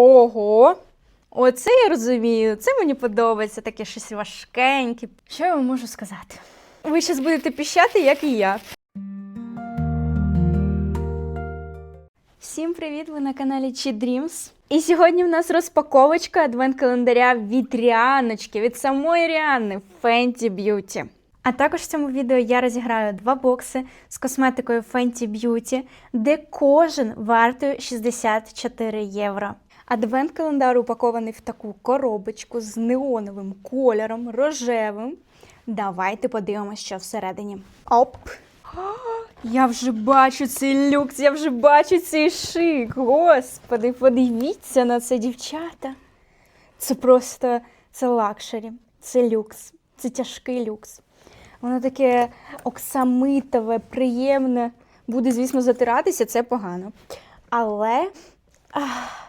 Ого! Оце я розумію, це мені подобається, таке щось важкеньке. Що я вам можу сказати? Ви зараз будете піщати, як і я. Всім привіт! Ви на каналі Cheat Dreams. І сьогодні в нас розпаковочка адвент-календаря від Ріаночки, від самої Ріани Fenty Beauty. А також в цьому відео я розіграю два бокси з косметикою Fenty Beauty, де кожен вартує 64 євро. Адвент-календар упакований в таку коробочку з неоновим кольором, рожевим. Давайте подивимося, що всередині. Оп! Я вже бачу цей люкс, я вже бачу цей шик. Господи, подивіться на це, дівчата. Це просто це лакшері, це люкс, це тяжкий люкс. Воно таке оксамитове, приємне. Буде, звісно, затиратися, це погано. Але ах,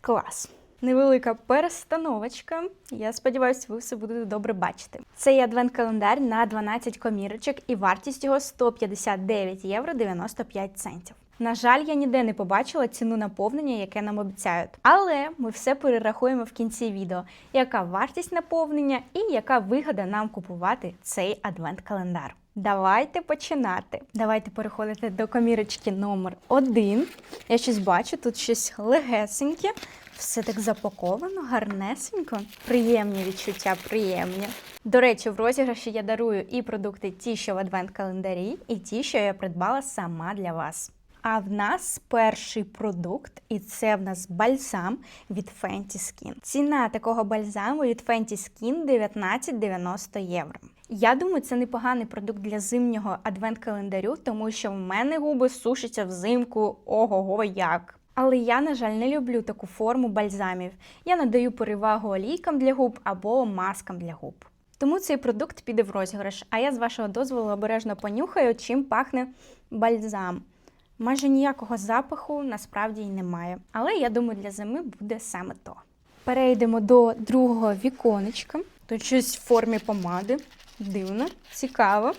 клас. Невелика перестановочка. Я сподіваюся, ви все будете добре бачити. Це є адвент-календар на 12 комірочок і вартість його 159 євро 95 центів. На жаль, я ніде не побачила ціну наповнення, яке нам обіцяють. Але ми все перерахуємо в кінці відео, яка вартість наповнення і яка вигода нам купувати цей адвент-календар. Давайте починати. Давайте переходити до комірочки номер 1 Я щось бачу, тут щось легесеньке. Все так запаковано, гарнесенько. Приємні відчуття, приємні. До речі, в розіграші я дарую і продукти ті, що в адвент-календарі, і ті, що я придбала сама для вас. А в нас перший продукт, і це в нас бальзам від Fenty Skin. Ціна такого бальзаму від Fenty Skin 19,90 євро. Я думаю, це непоганий продукт для зимнього адвент-календарю, тому що в мене губи сушаться взимку ого-го як. Але я, на жаль, не люблю таку форму бальзамів. Я надаю перевагу олійкам для губ або маскам для губ. Тому цей продукт піде в розіграш, а я з вашого дозволу обережно понюхаю, чим пахне бальзам. Майже ніякого запаху насправді й немає. Але я думаю, для зими буде саме то. Перейдемо до другого віконечка. Тут щось в формі помади. Дивно, цікаво.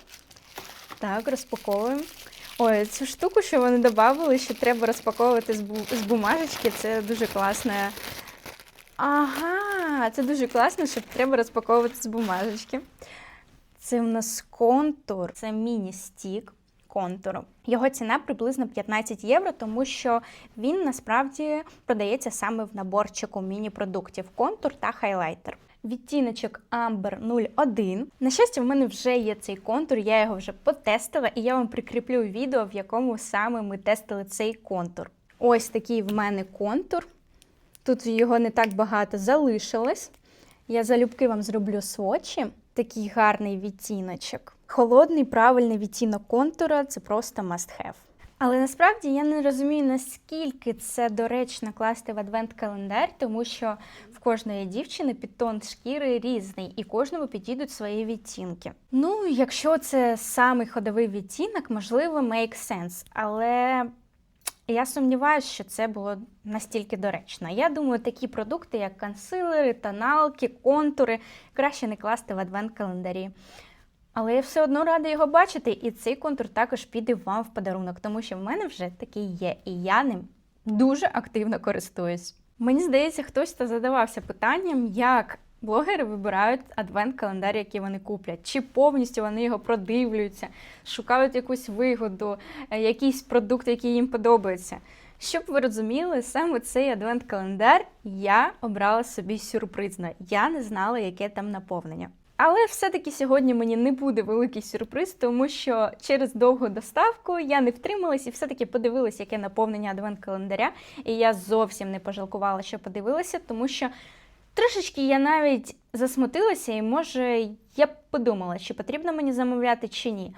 Так, розпаковуємо. Ой, цю штуку, що вони додали, що треба розпаковувати з, бу з бумажечки, це дуже класно. Ага, це дуже класно, що треба розпаковувати з бумажечки. Це в нас контур, це міні-стік контуру. Його ціна приблизно 15 євро, тому що він насправді продається саме в наборчику міні-продуктів контур та хайлайтер. Відтіночок Amber 01. На щастя, в мене вже є цей контур, я його вже потестила, і я вам прикріплю відео, в якому саме ми тестили цей контур. Ось такий в мене контур. Тут його не так багато залишилось. Я залюбки вам зроблю свочі. Такий гарний відтіночок. Холодний, правильний відтінок контура це просто must have. Але насправді я не розумію, наскільки це доречно класти в адвент-календар, тому що в кожної дівчини підтон шкіри різний, і кожному підійдуть свої відтінки. Ну, якщо це самий ходовий відтінок, можливо, make sense. Але я сумніваюся, що це було настільки доречно. Я думаю, такі продукти, як консилери, тоналки, контури, краще не класти в адвент-календарі. Але я все одно рада його бачити, і цей контур також піде вам в подарунок, тому що в мене вже такий є, і я ним дуже активно користуюсь. Мені здається, хтось та задавався питанням, як блогери вибирають адвент-календар, який вони куплять, чи повністю вони його продивлюються, шукають якусь вигоду, е, якийсь продукт, який їм подобається. Щоб ви розуміли, саме цей адвент-календар я обрала собі сюрпризно. Я не знала, яке там наповнення. Але все-таки сьогодні мені не буде великий сюрприз, тому що через довгу доставку я не втрималась і все-таки подивилась, яке наповнення адвент-календаря. І я зовсім не пожалкувала, що подивилася, тому що трошечки я навіть засмутилася, і може я подумала, чи потрібно мені замовляти чи ні.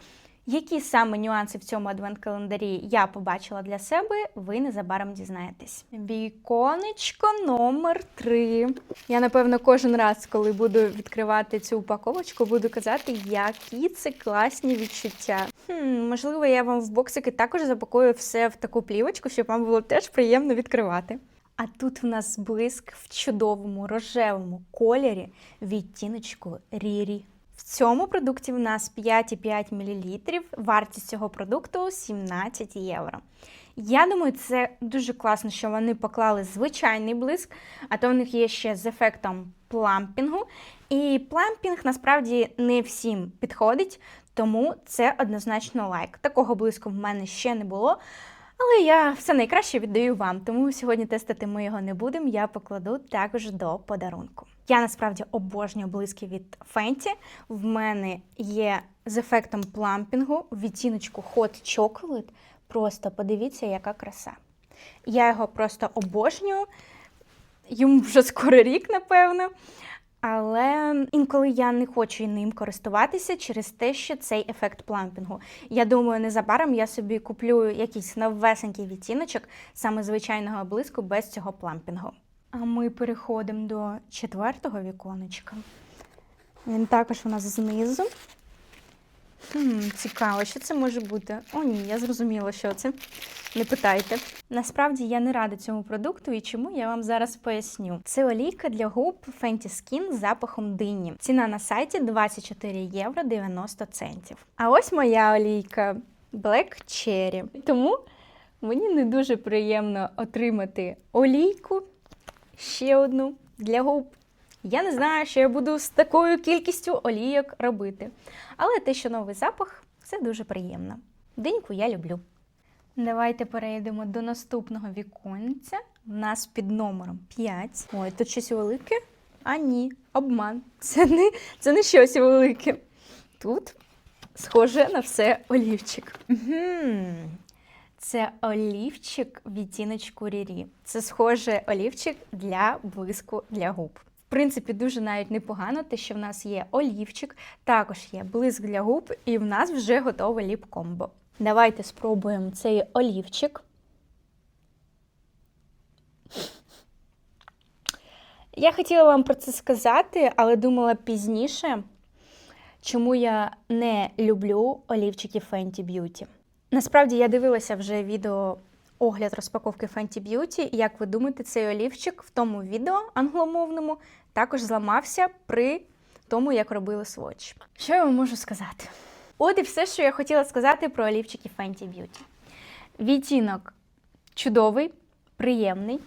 Які саме нюанси в цьому адвент-календарі я побачила для себе, ви незабаром дізнаєтесь. Віконечко номер 3 Я, напевно, кожен раз, коли буду відкривати цю упаковочку, буду казати, які це класні відчуття. Хм, Можливо, я вам в боксики також запакую все в таку плівочку, щоб вам було теж приємно відкривати. А тут в нас блиск в чудовому рожевому кольорі відтіночку Рірі. Цьому продукті в нас 5,5 мл, вартість цього продукту 17 євро. Я думаю, це дуже класно, що вони поклали звичайний блиск, а то в них є ще з ефектом плампінгу. І плампінг насправді не всім підходить, тому це однозначно лайк. Такого блиску в мене ще не було. Але я все найкраще віддаю вам, тому сьогодні тестити ми його не будемо. Я покладу також до подарунку. Я насправді обожнюю блиски від Fenty. В мене є з ефектом плампінгу відтіночку Hot Chocolate. Просто подивіться, яка краса. Я його просто обожнюю. Йому вже скоро рік, напевно. Але інколи я не хочу ним користуватися через те, що цей ефект плампінгу. Я думаю, незабаром я собі куплю якийсь новесенький відтіночок саме звичайного блиску без цього плампінгу. А ми переходимо до четвертого віконечка. Він також у нас знизу. Цікаво, що це може бути. О, ні, я зрозуміла, що це. Не питайте. Насправді я не рада цьому продукту і чому я вам зараз поясню. Це олійка для губ Fenty Skin з запахом дині. Ціна на сайті 24 євро 90 центів. А ось моя олійка Black Cherry. Тому мені не дуже приємно отримати олійку ще одну для губ. Я не знаю, що я буду з такою кількістю олійок робити. Але те, що новий запах, це дуже приємно. Диньку я люблю. Давайте перейдемо до наступного віконця. У нас під номером 5. Ой, тут щось велике. А ні, обман. Це не, це не щось велике. Тут схоже на все олівчик. Угу. Це олівчик відтіночку Рірі. Це схоже олівчик для блиску для губ. Принципі, дуже навіть непогано, те, що в нас є олівчик, також є блиск для губ, і в нас вже готове ліп-комбо. Давайте спробуємо цей олівчик. Я хотіла вам про це сказати, але думала пізніше, чому я не люблю олівчики Fenty Beauty. Насправді я дивилася вже відео огляд розпаковки Fenty Beauty. І як ви думаєте, цей олівчик в тому відео англомовному також зламався при тому, як робили сводч. Що я вам можу сказати? От і все, що я хотіла сказати про олівчики Fenty Beauty. Відтінок чудовий, приємний,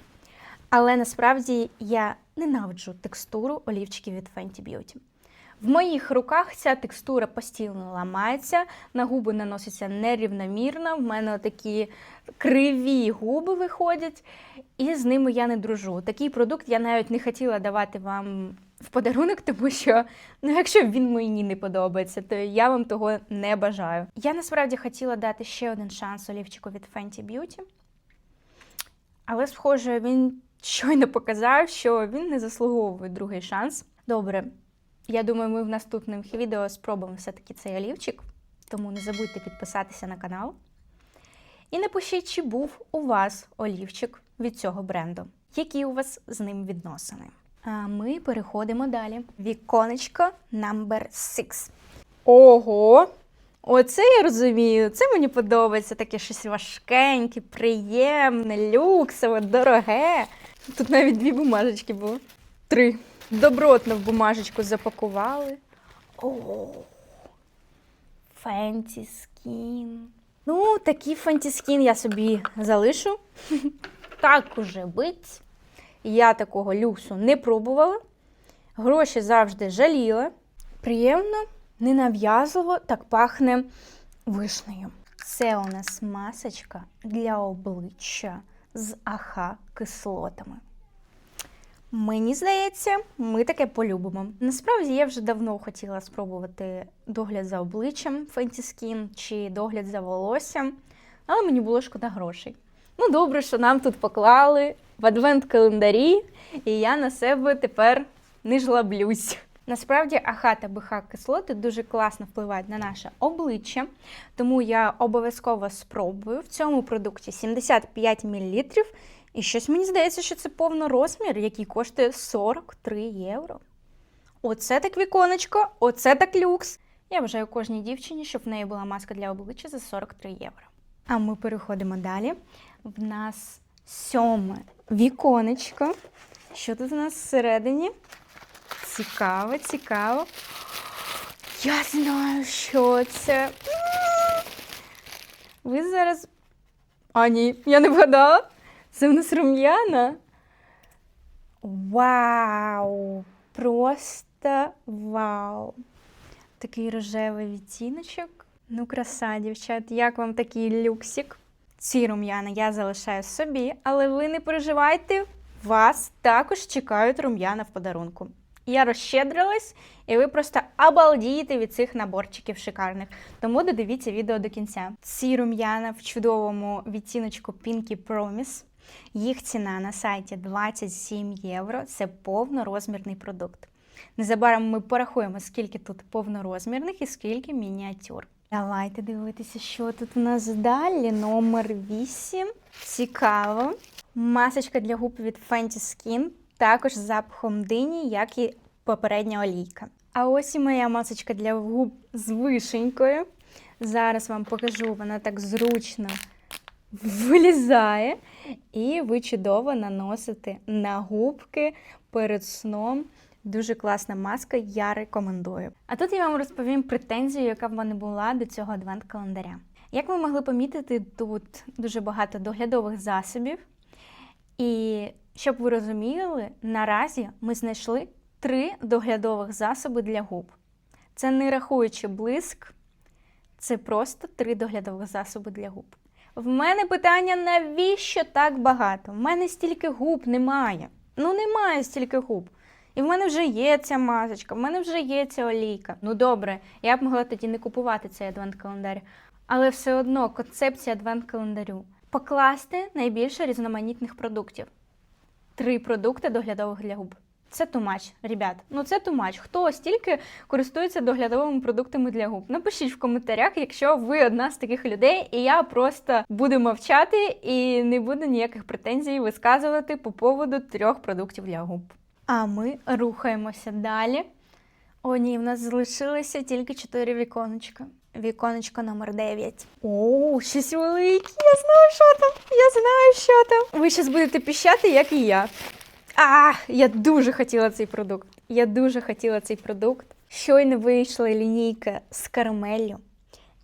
але насправді я ненавиджу текстуру олівчиків від Fenty Beauty. В моїх руках ця текстура постійно ламається, на губи наноситься нерівномірно, в мене такі криві губи виходять, і з ними я не дружу. Такий продукт я навіть не хотіла давати вам в подарунок, тому що ну, якщо він мені не подобається, то я вам того не бажаю. Я насправді хотіла дати ще один шанс олівчику від Fenty Beauty, але, схоже, він щойно показав, що він не заслуговує другий шанс. Добре. Я думаю, ми в наступних відео спробуємо все-таки цей олівчик, тому не забудьте підписатися на канал. І напишіть, чи був у вас олівчик від цього бренду, які у вас з ним відносини. А ми переходимо далі. Віконечко number 6. Ого! Оце я розумію, це мені подобається таке щось важкеньке, приємне, люксове, дороге. Тут навіть дві бумажечки було. Три. Добротно в бумажечку запакували. О, Фенті скін. Ну, такий фенті скін я собі залишу. Так уже бить. Я такого люксу не пробувала. Гроші завжди жаліла. Приємно, ненав'язливо, так пахне вишнею. Це у нас масочка для обличчя з аха кислотами. Мені здається, ми таке полюбимо. Насправді я вже давно хотіла спробувати догляд за обличчям Fenty Skin чи догляд за волоссям, але мені було шкода грошей. Ну, добре, що нам тут поклали в адвент-календарі, і я на себе тепер не жлаблюсь. Насправді, АХ та БХ кислоти дуже класно впливають на наше обличчя, тому я обов'язково спробую. В цьому продукті 75 мл. І щось мені здається, що це повнорозмір, який коштує 43 євро. Оце так віконечко, оце так люкс. Я бажаю кожній дівчині, щоб в неї була маска для обличчя за 43 євро. А ми переходимо далі. В нас сьоме віконечко. Що тут у нас всередині? Цікаво, цікаво. Я знаю, що це. Ви зараз А ні, я не вгадала. Це в нас рум'яна. Вау! Просто вау! Такий рожевий відтіночок. Ну, краса, дівчат, як вам такий люксик? Ці рум'яна я залишаю собі, але ви не переживайте, вас також чекають рум'яна в подарунку. Я розщедрилась, і ви просто обалдієте від цих наборчиків шикарних. Тому додивіться відео до кінця. Ці рум'яна в чудовому відтіночку Pinky Promise. Їх ціна на сайті 27 євро. Це повнорозмірний продукт. Незабаром ми порахуємо, скільки тут повнорозмірних і скільки мініатюр. Давайте дивитися, що тут у нас далі. Номер 8. Цікаво. Масочка для губ від Fenty Skin, також з запахом дині, як і попередня олійка. А ось і моя масочка для губ з вишенькою. Зараз вам покажу, вона так зручно вилізає. І ви чудово наносите на губки перед сном. Дуже класна маска, я рекомендую. А тут я вам розповім претензію, яка в мене була до цього адвент-календаря. Як ви могли помітити, тут дуже багато доглядових засобів. І щоб ви розуміли, наразі ми знайшли три доглядових засоби для губ. Це не рахуючи блиск, це просто три доглядових засоби для губ. В мене питання, навіщо так багато? В мене стільки губ немає. Ну, немає стільки губ. І в мене вже є ця масочка, в мене вже є ця олійка. Ну добре, я б могла тоді не купувати цей адвент-календар. Але все одно концепція адвент-календарю покласти найбільше різноманітних продуктів. Три продукти доглядових для губ. Це тумач, ребят. Ну це тумач. Хто стільки користується доглядовими продуктами для губ? Напишіть в коментарях, якщо ви одна з таких людей, і я просто буду мовчати і не буду ніяких претензій висказувати по поводу трьох продуктів для губ. А ми рухаємося далі. О, ні, в нас залишилося тільки чотири віконечка. Віконечко номер 9. О, щось велике. Я знаю, що там. Я знаю, що там. Ви зараз будете піщати, як і я. А, я дуже хотіла цей продукт. Я дуже хотіла цей продукт. Щойно вийшла лінійка з карамеллю.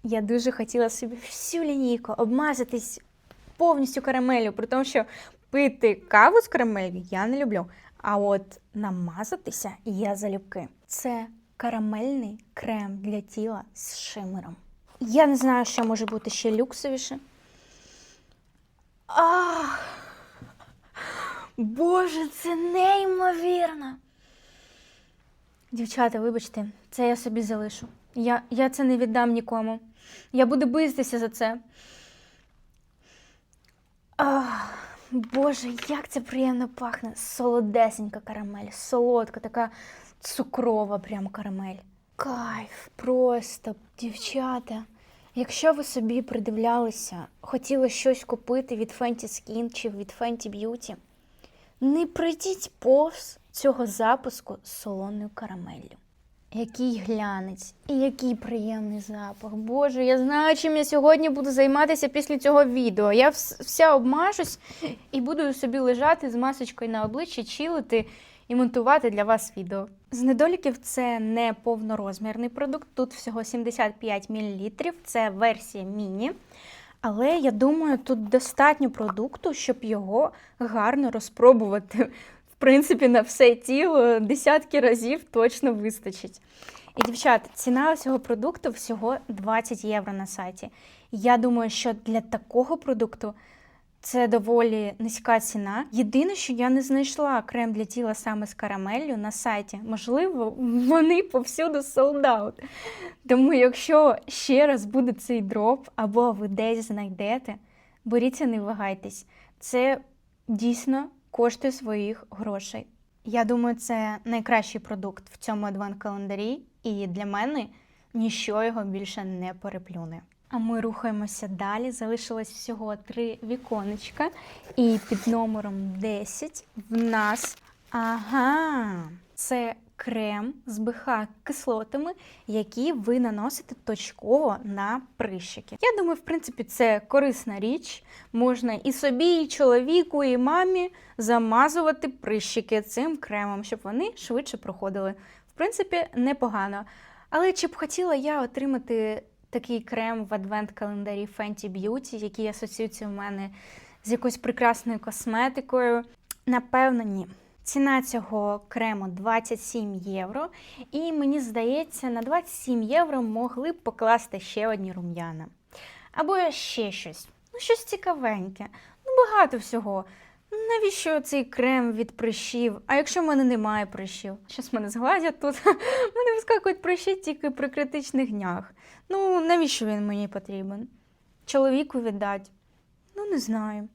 Я дуже хотіла собі всю лінійку обмазатись повністю карамеллю, при тому, що пити каву з карамелью я не люблю. А от намазатися я залюбки. Це карамельний крем для тіла з шимером. Я не знаю, що може бути ще люксовіше. Ах! Боже, це неймовірно. Дівчата, вибачте, це я собі залишу. Я, я це не віддам нікому. Я буду битися за це. Ах, Боже, як це приємно пахне. Солодесенька карамель, солодка, така цукрова прям карамель. Кайф, просто, дівчата. Якщо ви собі придивлялися, хотіли щось купити від Fenty Skin чи від Fenty Beauty, не прийдіть повз цього запуску з солоною карамеллю. Який глянець і який приємний запах. Боже, я знаю, чим я сьогодні буду займатися після цього відео. Я вся обмажусь і буду собі лежати з масочкою на обличчі, чилити і монтувати для вас відео. З недоліків це не повнорозмірний продукт, тут всього 75 мл, це версія міні. Але я думаю, тут достатньо продукту, щоб його гарно розпробувати. Принципі, на все тіло десятки разів точно вистачить. І, дівчата, ціна цього продукту всього 20 євро на сайті. Я думаю, що для такого продукту це доволі низька ціна. Єдине, що я не знайшла крем для тіла саме з карамеллю на сайті. Можливо, вони повсюду sold out. Тому, якщо ще раз буде цей дроп, або ви десь знайдете, беріться, не вагайтесь. Це дійсно коштує своїх грошей. Я думаю, це найкращий продукт в цьому адвент-календарі, і для мене ніщо його більше не переплюне. А ми рухаємося далі. Залишилось всього три віконечка. І під номером 10 в нас ага, це крем з БХ кислотами, які ви наносите точково на прищики. Я думаю, в принципі, це корисна річ. Можна і собі, і чоловіку, і мамі замазувати прищики цим кремом, щоб вони швидше проходили. В принципі, непогано. Але чи б хотіла я отримати такий крем в адвент-календарі Fenty Beauty, який асоціюється в мене з якоюсь прекрасною косметикою. Напевно, ні. Ціна цього крему 27 євро, і мені здається, на 27 євро могли б покласти ще одні рум'яна. Або ще щось. Ну, щось цікавеньке. Ну, багато всього. Навіщо цей крем від прищів? А якщо в мене немає прищів? Щас мене згладять тут. Мене вискакують прищі тільки при критичних днях. Ну, навіщо він мені потрібен? Чоловіку віддать? Ну, не знаю.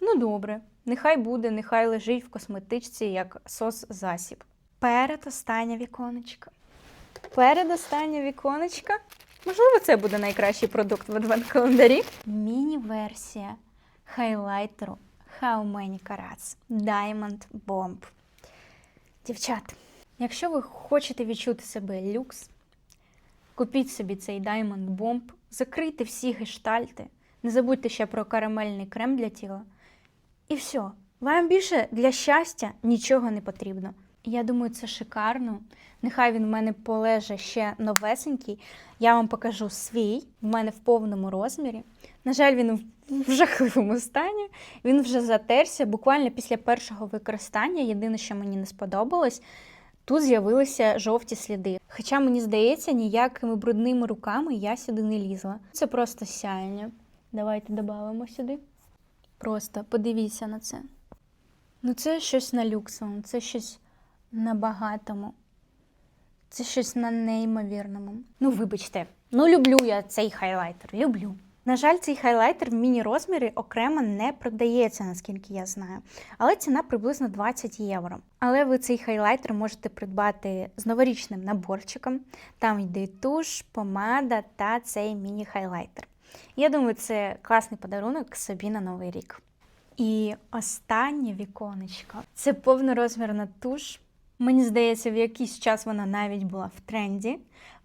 Ну, добре. Нехай буде, нехай лежить в косметичці як сос-засіб. Передостання віконечко. Передостання віконечко. Можливо, це буде найкращий продукт в адвент-календарі. Міні-версія хайлайтеру How Many Carats Diamond Bomb. Дівчат, якщо ви хочете відчути себе люкс, купіть собі цей Diamond Bomb, закрийте всі гештальти, не забудьте ще про карамельний крем для тіла. І все. Вам більше для щастя нічого не потрібно. Я думаю, це шикарно. Нехай він в мене полеже ще новесенький. Я вам покажу свій, в мене в повному розмірі. На жаль, він в жахливому стані. Він вже затерся буквально після першого використання. Єдине, що мені не сподобалось, тут з'явилися жовті сліди. Хоча мені здається, ніякими брудними руками я сюди не лізла. Це просто сяєння. Давайте додамо сюди. Просто подивіться на це. Ну, це щось на люксовому, це щось на багатому. Це щось на неймовірному. Ну, вибачте, ну люблю я цей хайлайтер. Люблю. На жаль, цей хайлайтер в міні-розмірі окремо не продається, наскільки я знаю. Але ціна приблизно 20 євро. Але ви цей хайлайтер можете придбати з новорічним наборчиком. Там йде туш, помада та цей міні-хайлайтер. Я думаю, це класний подарунок собі на новий рік. І останнє віконечко це повнорозмірна туш. Мені здається, в якийсь час вона навіть була в тренді.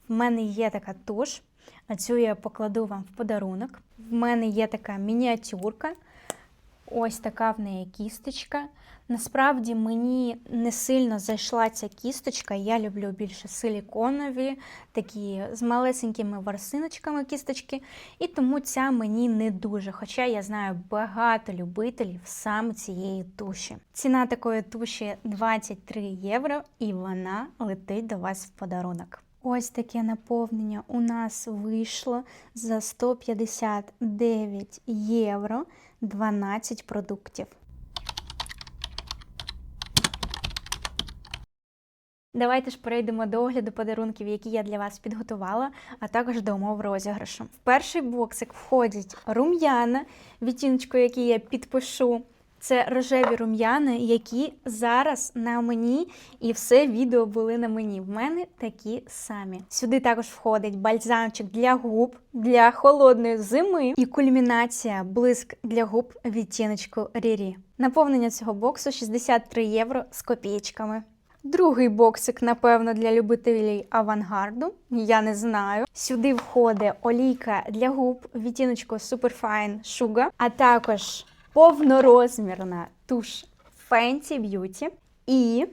В мене є така туш, а цю я покладу вам в подарунок. В мене є така мініатюрка. Ось така в неї кісточка. Насправді мені не сильно зайшла ця кісточка. Я люблю більше силіконові, такі з малесенькими ворсиночками кісточки. І тому ця мені не дуже. Хоча я знаю багато любителів саме цієї туші. Ціна такої туші 23 євро, і вона летить до вас в подарунок. Ось таке наповнення у нас вийшло за 159 євро 12 продуктів. Давайте ж перейдемо до огляду подарунків, які я для вас підготувала, а також до умов розіграшу. В перший боксик входять рум'яна, відтіночку, який я підпишу. Це рожеві рум'яни, які зараз на мені, і все відео були на мені. В мене такі самі. Сюди також входить бальзамчик для губ для холодної зими і кульмінація блиск для губ відтіночку Рірі. Наповнення цього боксу 63 євро з копійками. Другий боксик, напевно, для любителів авангарду. Я не знаю. Сюди входить олійка для губ, відтіночку Superfine Sugar, а також повнорозмірна туш Fenty Beauty і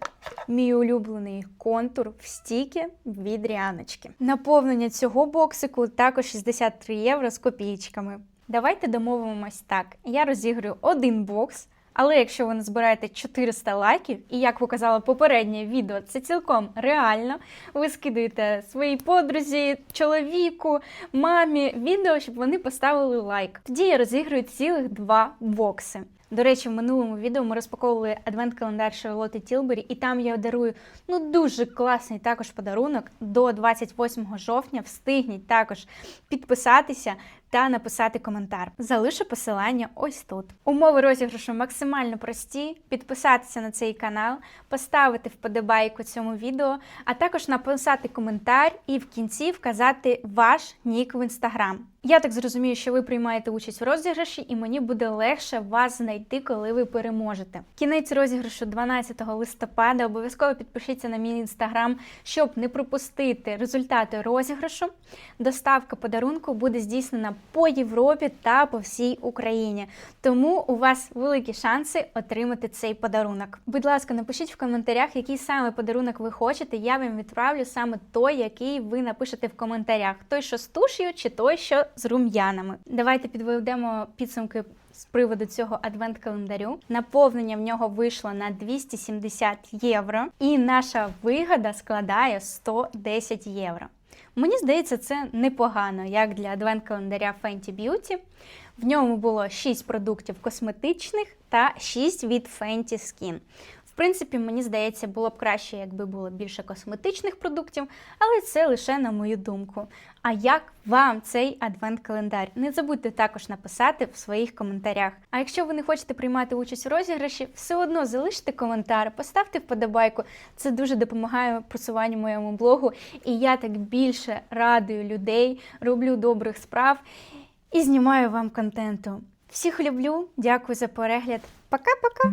мій улюблений контур в стіки від Ріаночки. Наповнення цього боксику також 63 євро з копійками. Давайте домовимось так. Я розіграю один бокс. Але якщо ви назбираєте 400 лайків, і як показало попереднє відео, це цілком реально. Ви скидуєте своїй подрузі, чоловіку, мамі відео, щоб вони поставили лайк. Тоді я розіграю цілих два бокси. До речі, в минулому відео ми розпаковували адвент-календар Шарлотти Тілбері, і там я дарую ну дуже класний також подарунок. До 28 жовтня встигніть також підписатися та написати коментар. Залишу посилання ось тут. Умови розіграшу максимально прості: підписатися на цей канал, поставити вподобайку цьому відео, а також написати коментар і в кінці вказати ваш нік в інстаграм. Я так зрозумію, що ви приймаєте участь в розіграші, і мені буде легше вас знайти, коли ви переможете. Кінець розіграшу 12 листопада. Обов'язково підпишіться на мій інстаграм, щоб не пропустити результати розіграшу. Доставка подарунку буде здійснена по Європі та по всій Україні. Тому у вас великі шанси отримати цей подарунок. Будь ласка, напишіть в коментарях, який саме подарунок ви хочете. Я вам відправлю саме той, який ви напишете в коментарях: той, що з туш'ю, чи той, що з рум'янами. Давайте підведемо підсумки з приводу цього адвент-календарю. Наповнення в нього вийшло на 270 євро, і наша вигода складає 110 євро. Мені здається, це непогано, як для адвент-календаря Fenty Beauty. В ньому було 6 продуктів косметичних та 6 від Fenty Skin. В принципі, мені здається, було б краще, якби було більше косметичних продуктів, але це лише на мою думку. А як вам цей адвент-календар? Не забудьте також написати в своїх коментарях. А якщо ви не хочете приймати участь у розіграші, все одно залиште коментар, поставте вподобайку. Це дуже допомагає просуванню моєму блогу. І я так більше радую людей, роблю добрих справ і знімаю вам контенту. Всіх люблю, дякую за перегляд. Пока-пока!